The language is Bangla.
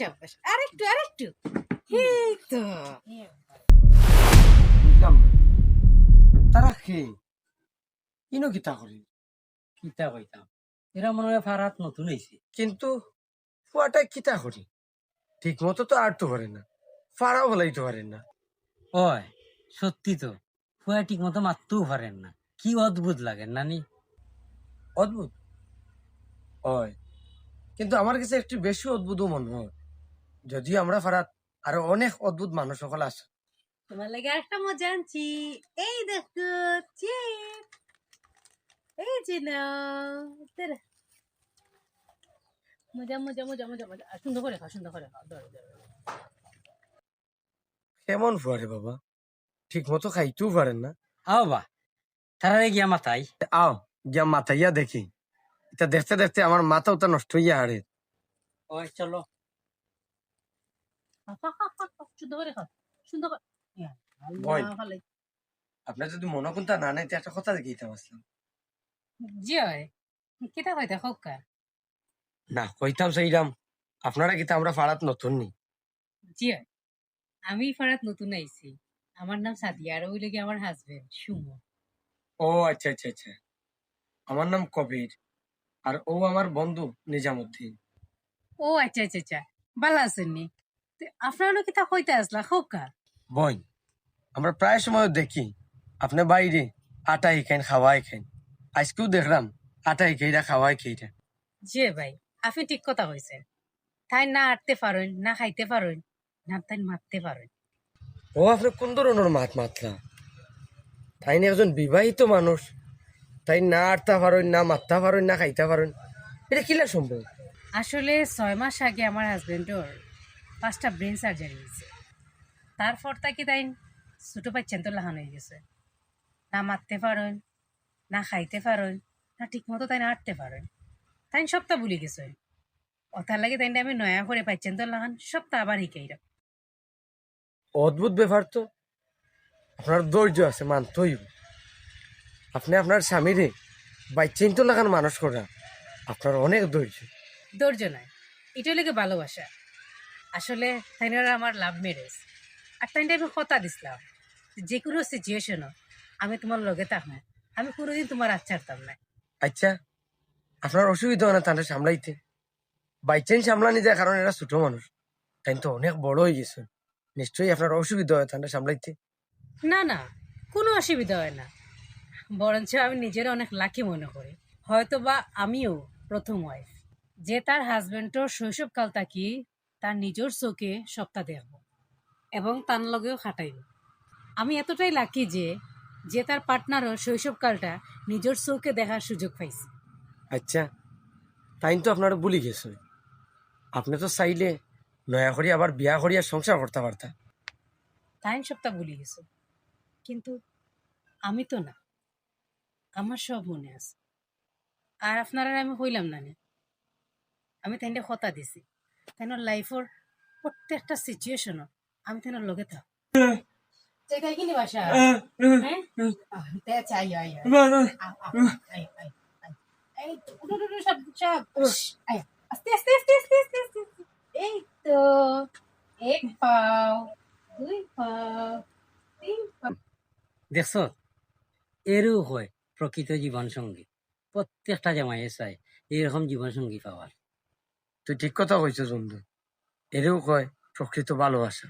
সাব্বাস আরেকটু আরেকটু। এই তো। বুঝলাম তারা খে ইনো কিতা করি? কিতা কইতাম? এরা মনে হয় ফারাত নতুন হয়েছে কিন্তু ফুয়াটা কিতা করি? ঠিক মতো তো আর তো পারে না। ফাড়াও বলাইতে পারেন না। ওই সত্যি তো। ফুয়া ঠিক মতো মারতেও পারেন না। কি অদ্ভুত লাগেন নানি? অদ্ভুত? হয় কিন্তু আমার কাছে একটু বেশি অদ্ভুত মনে হয়। যদিও আমরা ফারাত আরও অনেক অদ্ভুত মানুষ সকল আছে। তোমার লাগে আরেকটা মজা আনছি। এই দেখো চিপ এই যে নাও। মজা মজা মজা মজা মজা। সুন্দর করে খাও সুন্দর করে খাও। ধরো ধরো কেমন ফুয়ারে বাবা? ঠিক মতো খাইতেও পারেন না। আও বা তারারে গিয়া মাথায়। আও গিয়া মাথাইয়া দেখি। এটা দেখতে দেখতে আমার মাথা ওটা নষ্ট হইয়া হারে। ওই চলো। ইয়া। আপনার যদি মনে কোনটা না নাই একটা কথা জি হয় কেটা কা না কইতাম সেইরাম আপনারা কিন্তু আমরা ফাড়াত নতুন নি জি আমি ফারাত নতুন আইছি আমার নাম সাদিয়া আর ওই লাগে আমার হাজবেন্ড সুমন ও আচ্ছা আচ্ছা আচ্ছা আমার নাম কবির আর ও আমার বন্ধু নিজামুদ্দিন ও আচ্ছা আচ্ছা আচ্ছা ভালো আছেন নি আপনারা কি তা হইতে আসলা হোক? কা বই আমরা প্রায় সময় দেখি আপনি বাইরে আটা খাইন খাওয়াই খাইন আজকেও দেখলাম আটা খেইরা খাওয়াই খেইরা জি ভাই আপনি ঠিক কথা কইছেন। তাই না আটতে পারেন না খাইতে পারেন না তাই মারতে পারেন ও আপনি কোন ধরনের মাত মাতলা? তাই না একজন বিবাহিত মানুষ তাই না আটতে পারেন না মারতে পারেন না খাইতে পারেন এটা কিলা সম্ভব? আসলে ছয় মাস আগে আমার হাজবেন্ডর পাঁচটা ব্রেন সার্জারি হয়েছে। তারপর তাকে তাই ছোটো বাচ্চান তো লাহান হয়ে গেছে। না মারতে পারেন না খাইতে পারেন না ঠিক মতো তাই না আটতে পারেন। তাই সপ্তাহ ভুলে গেছে। ওটার লাগে তাই আমি নয়া করে পাচ্ছেন তো লাহান সপ্তাহ আবার শিখাই অদ্ভুত ব্যাপার তো। আপনার ধৈর্য আছে মানতে হইব। আপনি আপনার স্বামীরে বাইচিন তো লাগান মানুষ করা আপনার অনেক ধৈর্য। ধৈর্য নাই। এটাই লেগে ভালোবাসা। আসলে তাইনারা আমার লাভ ম্যারেজ আর তাইনটা আমি কথা দিছিলাম যে কোনো সিচুয়েশনও আমি তোমার লগে থাকব আমি কোনোদিন তোমার আচ্ছা ছাড়তাম না আচ্ছা আপনার অসুবিধা হয় না তাহলে সামলাইতে। বাইচেন সামলানি যায় কারণ এরা ছোট মানুষ। তাই তো অনেক বড় হয়ে গেছে। নিশ্চয়ই আপনার অসুবিধা হয় তাহলে সামলাইতে। না না কোনো অসুবিধা হয় না। বরঞ্চ আমি নিজের অনেক লাকি মনে করি। হয়তো বা আমিও প্রথম ওয়াইফ যে তার হাজবেন্ডর শৈশবকাল তাকি তার নিজের চোখে সপ্তাহ দেখব এবং তার লগেও খাটাইব। আমি এতটাই লাকি যে যে তার পার্টনারও শৈশবকালটা নিজের চোখে দেখার সুযোগ পাইছে। আচ্ছা তাই তো আপনারা ভুলি গেছে। আপনি তো চাইলে নয়া করি আবার বিয়া করিয়া সংসার করতে পারতা। টাইম সপ্তাহ ভুলে গেছে। কিন্তু আমি তো না। আমার সব মনে আছে। আর আপনারা আমি হইলাম না নে। আমি তাইলে কথা দিছি। তাই লাইফর প্রত্যেকটা সিচুয়েশনও আমি তাই লগে থাক? কিনি বাসা? হ্যাঁ? চাই আই আই আই। এই তো, উঠো, উঠো, উঠো, সব, সব। উস, আই, আস্তে, আস্তে, আস্তে, আস্তে, আস্তে, আস্তে, আস্তে। এই তো এক পাও দুই পাও তিন পাও। দেখছ? এরও হয় প্রকৃত জীবন সঙ্গী প্রত্যেকটা জামাইয়ে চায় এইরকম জীবন সঙ্গী পাওয়ার। তুই ঠিক কথা কইছিস বন্ধু এরেও কয় প্রকৃত ভালোবাসা।